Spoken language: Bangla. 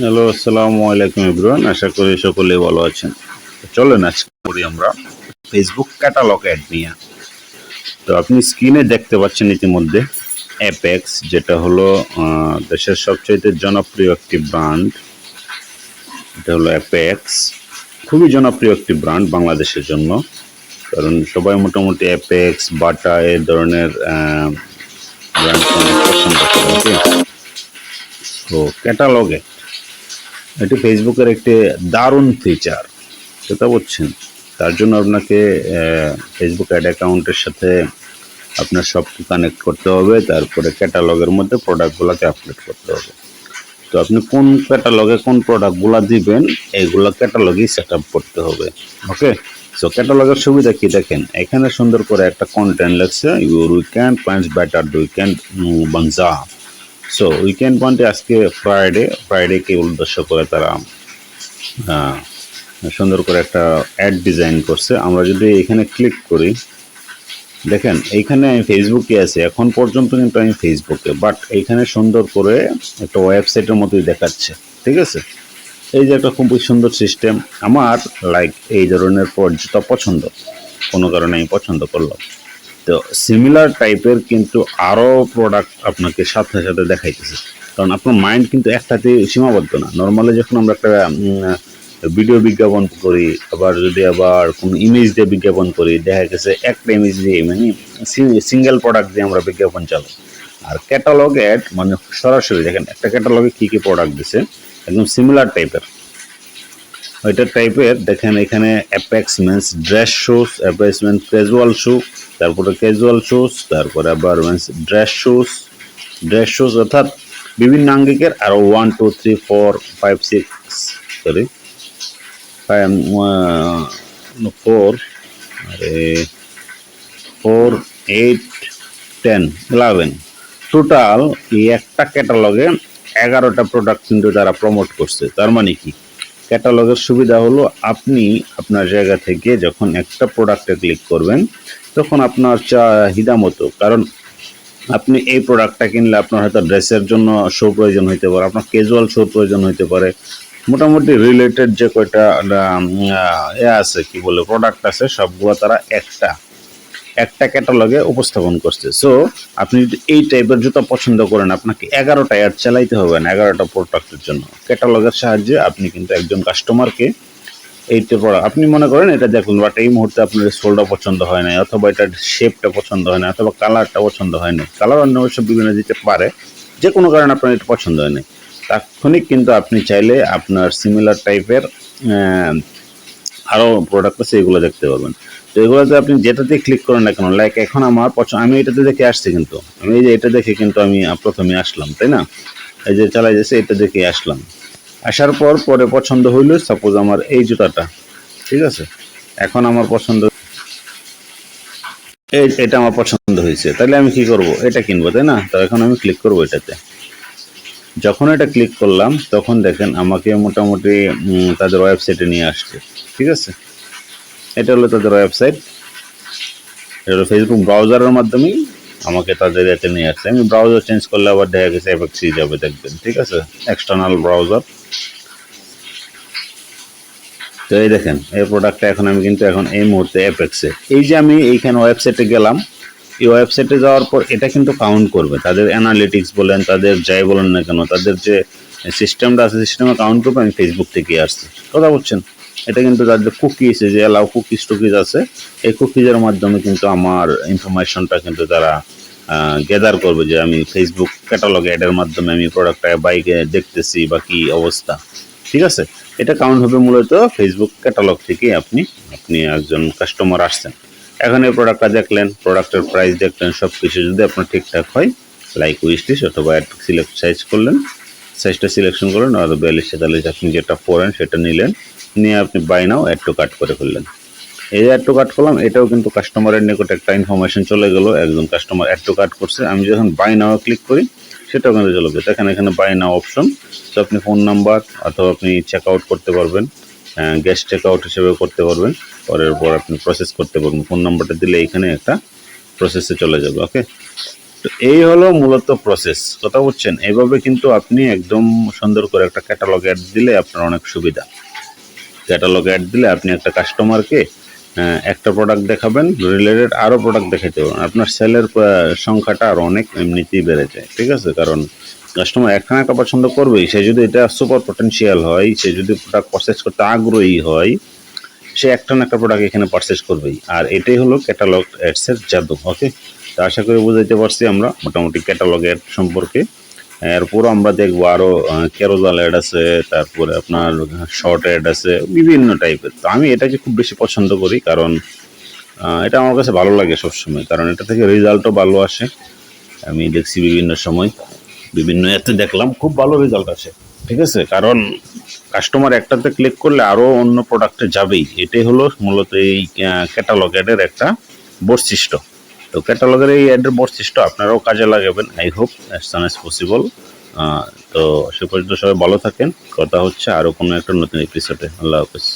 হ্যালো, আসসালামু আলাইকুম ইব্রান আশা করি সকলেই ভালো আছেন। চলেন আজকে করি আমরা ফেসবুক ক্যাটালগ অ্যাড নিয়ে। তো আপনি স্ক্রিনে দেখতে পাচ্ছেন ইতিমধ্যে অ্যাপেক্স যেটা হলো দেশের সবচাইতে জনপ্রিয় একটি ব্র্যান্ড এটা হলো অ্যাপেক্স খুবই জনপ্রিয় একটি ব্র্যান্ড বাংলাদেশের জন্য। কারণ সবাই মোটামুটি অ্যাপেক্স বাটা এ ধরনের ব্র্যান্ড পছন্দ করে তো ক্যাটালগে এটি ফেসবুকের একটি দারুণ ফিচার সেটা বলছেন। তার জন্য আপনাকে ফেসবুক অ্যাড অ্যাকাউন্টের সাথে আপনার সবকে কানেক্ট করতে হবে, তারপরে ক্যাটালগের মধ্যে প্রোডাক্টগুলোকে আপলোড করতে হবে। তো আপনি কোন ক্যাটালগে কোন প্রোডাক্টগুলো দিবেন এইগুলো ক্যাটালগেই সেট আপ করতে হবে। ওকে সো ক্যাটালগের সুবিধা কি দেখেন? এখানে সুন্দর করে একটা কন্টেন্ট লেখছে your weekend plans better weekend বানজা so weekend পয়েন্টে আজকে ফ্রাইডে ফ্রাইডেকে উদ্দেশ্য করে তারা সুন্দর করে একটা অ্যাড ডিজাইন করছে। আমরা যদি এখানে ক্লিক করি, দেখেন, এইখানে আমি ফেসবুকে আছি। এখন পর্যন্ত কিন্তু আমি ফেসবুকে বাট এইখানে সুন্দর করে একটা ওয়েবসাইটের মতোই দেখাচ্ছে। ঠিক আছে? এই যে একটা খুব সুন্দর সিস্টেম আমার লাইক এই ধরনের পর্যটা পছন্দ। কোনো কারণে আমি পছন্দ করলাম। তো সিমিলার টাইপের কিন্তু আরও প্রোডাক্ট আপনাকে সাথে সাথে দেখাইতেছে। কারণ আপনার মাইন্ড কিন্তু একটাতে সীমাবদ্ধ না। নর্মালি যখন আমরা একটা ভিডিও বিজ্ঞাপন করি, আবার যদি আবার কোনো ইমেজ দিয়ে বিজ্ঞাপন করি, দেখা গেছে একটা ইমেজ দিয়ে মানে সিঙ্গেল প্রোডাক্ট দিয়ে আমরা বিজ্ঞাপন চালাই আর ক্যাটালগ অ্যাড মানে সরাসরি দেখেন, একটা ক্যাটালগে কী কী প্রোডাক্ট দিছে, একদম সিমিলার টাইপের ওইটা টাইপের দেখেন এখানে apex means dress shoes apex means casual shoe তারপরে ক্যাজুয়াল শুজ তারপরে আবার means dress shoes dress shoes অর্থাৎ বিভিন্ন আঙ্গিকের আরও one two three four five six sorry four আরে four eight ten eleven total এই একটা ক্যাটালগে এগারোটা প্রোডাক্ট কিন্তু তারা প্রমোট করছে। তার মানে কি? ক্যাটালগের সুবিধা হলো আপনি আপনার জায়গা থেকে যখন একটা প্রোডাক্টে ক্লিক করবেন, তখন আপনার চাহিদা মতো কারণ আপনি এই প্রোডাক্টটা কিনলে আপনার হয়তো ড্রেসের জন্য শো প্রয়োজন হইতে পারে, আপনার ক্যাজুয়াল শো প্রয়োজন হইতে পারে। মোটামুটি রিলেটেড যে কয়টা এ আছে, কি বলে প্রোডাক্ট আছে, সবগুলো তারা একটা একটা ক্যাটালগে উপস্থাপন করছে। সো আপনি যদি এই টাইপের জুতা পছন্দ করেন, আপনাকে এগারোটা অ্যাড চালাইতে হবে না, এগারোটা প্রোডাক্টের জন্য। ক্যাটালগের সাহায্যে আপনি কিন্তু একজন কাস্টমারকে এইটা পড়া আপনি মনে করেন এটা দেখুন বাট এই মুহূর্তে আপনার সোলটা পছন্দ হয় না অথবা এটার শেপটা পছন্দ হয় না অথবা কালারটা পছন্দ হয় না কালার অন্য অবশ্য বিভিন্ন দিতে পারে যে কোনো কারণে আপনার এটা পছন্দ হয় না তাৎক্ষণিক কিন্তু আপনি চাইলে আপনার সিমিলার টাইপের আরও প্রোডাক্ট আছে, এগুলো দেখতে পাবেন তো এগুলোতে আপনি যেটাতে ক্লিক করেন না কেন লাইক এখন আমার পছন্দ, আমি এটাতে দেখে আসছি কিন্তু। আমি এই যে এটা দেখে কিন্তু আমি প্রথমে আসলাম, তাই না? এই যে চালাই যাচ্ছে, এটা দেখে আসলাম। আসার পর পরে পছন্দ হইল সাপোজ আমার এই জুতাটা, ঠিক আছে? এখন আমার পছন্দ এই, এটা আমার পছন্দ হয়েছে। তাহলে আমি কি করব? এটা কিনবো, তাই না? তো এখন আমি ক্লিক করব এটাতে। যখন এটা ক্লিক করলাম, তখন দেখেন আমাকে মোটামুটি তাদের ওয়েবসাইটে নিয়ে আসছে। ঠিক আছে? এটা হলো তাদের ওয়েবসাইট এটা হলো ফেসবুক ব্রাউজারের মাধ্যমেই আমাকে তাদের এতে নিয়ে আসছে। আমি ব্রাউজার চেঞ্জ করলে আবার দেখা গেছে অ্যাপেক্সি যাবে দেখবেন। ঠিক আছে? এক্সটার্নাল ব্রাউজার তো এই দেখেন, এই প্রোডাক্টটা এখন আমি কিন্তু এখন এই মুহূর্তে অ্যাপেক্সে এই যে আমি এইখানে ওয়েবসাইটে গেলাম এই ওয়েবসাইটে যাওয়ার পর এটা কিন্তু কাউন্ট করবে। তাদের অ্যানালিটিক্স বলেন, তাদের যাই বলেন না কেন, তাদের যে সিস্টেমটা আছে সিস্টেমে কাউন্ট করবে, আমি ফেসবুক থেকে আসছি। কথা বলছেন? এটা কিন্তু তাদের কুকিজ যে অ্যালাউ কুকিজ টুকিজ আছে, এই কুকিজের মাধ্যমে কিন্তু আমার ইনফরমেশনটা কিন্তু তারা গ্যাদার করবে যে আমি ফেসবুক ক্যাটালগ অ্যাডের মাধ্যমে আমি প্রোডাক্টটা বাইকে দেখতেছি বা কি অবস্থা। ঠিক আছে? এটা কাউন্ট হবে মূলত ফেসবুক ক্যাটালগ থেকে আপনি আপনি একজন কাস্টমার আসছেন। এখন এই প্রোডাক্টটা দেখলেন প্রোডাক্টের প্রাইস দেখলেন সব কিছু যদি আপনার ঠিকঠাক হয় লাইক উইস্টিস অথবা সিলেক্ট সাইজ করলেন সাইজটা সিলেকশন করলেন, আর বিয়াল্লিশ তেতাল্লিশ আপনি যেটা পড়েন সেটা নিলেন, নিয়ে আপনি buy now add to cart করে ফেললেন। এই অ্যাড টু কাট করলাম, এটাও কিন্তু কাস্টমারের নিকট একটা ইনফরমেশন চলে গেল, একজন কাস্টমার অ্যাড টু কাট করছে, আমি যখন বাই নাও ক্লিক করি, সেটাও কিন্তু চলে দেখেন এখানে বাই নাও অপশন তো আপনি ফোন নাম্বার অথবা আপনি চেক আউট করতে পারবেন। গেস্ট চেক আউট হিসেবে করতে পারবেন। পরের পর আপনি প্রসেস করতে পারবেন। ফোন নাম্বারটা দিলে এখানে একটা প্রসেসে চলে যাবে ওকে তো এই হলো মূলত প্রসেস কথা বলছেন এইভাবে কিন্তু আপনি একদম সুন্দর করে একটা ক্যাটালগ অ্যাড দিলে আপনার অনেক সুবিধা। ক্যাটালগ অ্যাড দিলে আপনি একটা কাস্টমারকে একটা প্রোডাক্ট দেখাবেন রিলেটেড আরও প্রোডাক্ট দেখাতে পারবেন। আপনার সেলের সংখ্যাটা আরও অনেক এমনিতেই বেড়ে যায়, ঠিক আছে? কারণ কাস্টমার একটা না একটা পছন্দ করবেই, সে যদি এটা সুপার পটেনশিয়াল হয়, সে যদি প্রোডাক্ট পারচেস করতে আগ্রহী হয়, সে একটা না একটা প্রোডাক্ট এখানে পারচেস করবেই। আর এটাই হলো ক্যাটালগ অ্যাডসের জাদু ওকে তো আশা করি বুঝাইতে পারছি আমরা মোটামুটি ক্যাটালগ অ্যাড সম্পর্কে। এরপরও আমরা দেখব আরও ক্যারোজাল অ্যাড আছে, তারপরে আপনার শর্ট অ্যাড আছে, বিভিন্ন টাইপের তো আমি এটাকে খুব বেশি পছন্দ করি কারণ এটা আমার কাছে ভালো লাগে সবসময়, কারণ এটা থেকে রেজাল্টও ভালো আসে। আমি দেখছি বিভিন্ন সময়। বিভিন্ন এতে দেখলাম খুব ভালো রেজাল্ট আছে ঠিক আছে? কারণ কাস্টমার একটাতে ক্লিক করলে আরও অন্য প্রোডাক্টে যাবেই। এটাই হলো মূলত এই ক্যাটালগ অ্যাডের একটা বৈশিষ্ট্য। তো ক্যাটালগের এই অ্যাডের বৈশিষ্ট্য আপনারাও কাজে লাগাবেন। I hope as soon as possible তো সে পর্যন্ত সবাই ভালো থাকেন। কথা হচ্ছে আরও কোনো একটা নতুন এপিসোডে আল্লাহ হাফেজ।